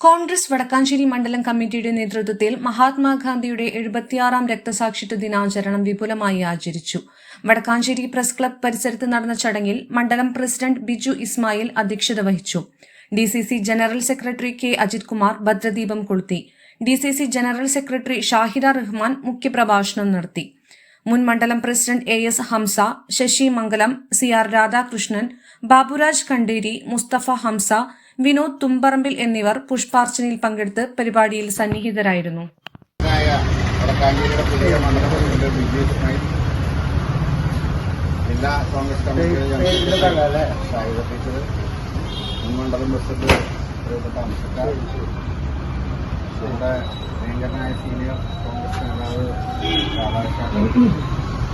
കോൺഗ്രസ് വടക്കാഞ്ചേരി മണ്ഡലം കമ്മിറ്റിയുടെ നേതൃത്വത്തിൽ മഹാത്മാഗാന്ധിയുടെ എഴുപത്തിയാറാം രക്തസാക്ഷിത്വ ദിനാചരണം വിപുലമായി ആചരിച്ചു. വടക്കാഞ്ചേരി പ്രസ് ക്ലബ് പരിസരത്ത് നടന്ന ചടങ്ങിൽ മണ്ഡലം പ്രസിഡന്റ് ബിജു ഇസ്മായിൽ അധ്യക്ഷത വഹിച്ചു. D general secretary K Ajith Kumar ഭദ്രദീപം കൊളുത്തി. D general secretary Shahida Rahman മുഖ്യപ്രഭാഷണം നടത്തി. മുൻ മണ്ഡലം president A S Hamsa Sasi Mangalam C R Radhakrishnan Baburaj Kanderi Musthafa Hamsa Vinod Thumbarambil എന്നിവർ പുഷ്പാർച്ചനയിൽ പങ്കെടുത്ത് പരിപാടിയിൽ സന്നിഹിതരായിരുന്നു. കോൺഗ്രസ് പ്രസിഡന്റ് പ്രിയപ്പെട്ട അംശക്കാർ നമ്മുടെ സീനിയർ കോൺഗ്രസ് നേതാവ് രാധാകൃഷ്ണൻ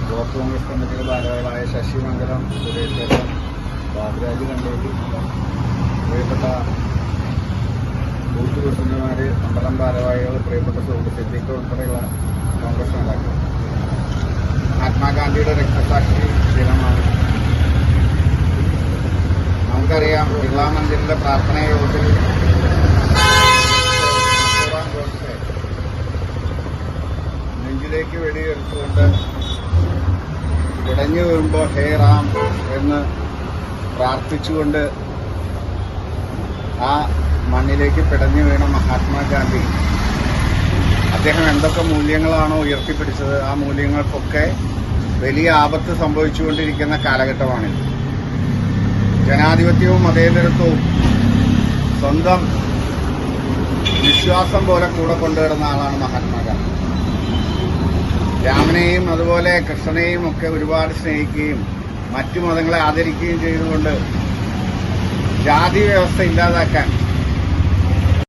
ബ്ലോക്ക് കോൺഗ്രസ് കമ്മിറ്റിയുടെ ഭാരവാഹികളായ ശശി മംഗലം സുരേഷ് ബാബുരാജ് കണ്ടേരി പ്രിയപ്പെട്ട ബൂത്ത് പ്രസിഡന്റുമാർ മണ്ഡലം ഭാരവാഹികൾ പ്രിയപ്പെട്ട സുഹൃത്ത് സിദ്ദിഖ് ഉൾപ്പെടെയുള്ള കോൺഗ്രസ് നേതാക്കൾ. മഹാത്മാഗാന്ധിയുടെ രക്തസാക്ഷി ദിനമാണ് നമുക്കറിയാം ബിർളാ മന്ദിരിന്റെ പ്രാർത്ഥനാ യോഗത്തിൽ നെഞ്ചിലേക്ക് വെടിയെടുത്തുകൊണ്ട് ഇടഞ്ഞു വീഴുമ്പോൾ ഹേ റാം എന്ന് പ്രാർത്ഥിച്ചുകൊണ്ട് ആ മണ്ണിലേക്ക് പിടഞ്ഞു വീണ മഹാത്മാഗാന്ധി. അദ്ദേഹം എന്തൊക്കെ മൂല്യങ്ങളാണോ ഉയർത്തിപ്പിടിച്ചത്? ആ മൂല്യങ്ങൾക്കൊക്കെ വലിയ ആപത്ത് സംഭവിച്ചുകൊണ്ടിരിക്കുന്ന കാലഘട്ടമാണിത് ജനാധിപത്യവും മതേതരത്വവും സ്വന്തം വിശ്വാസം പോലെ കൂടെ കൊണ്ടുവരുന്ന ആളാണ് മഹാത്മാഗാന്ധി. രാമനെയും അതുപോലെ കൃഷ്ണനെയും ഒക്കെ ഒരുപാട് സ്നേഹിക്കുകയും മറ്റു മതങ്ങളെ ആദരിക്കുകയും ചെയ്തുകൊണ്ട് ജാതി വ്യവസ്ഥ ഇല്ലാതാക്കാൻ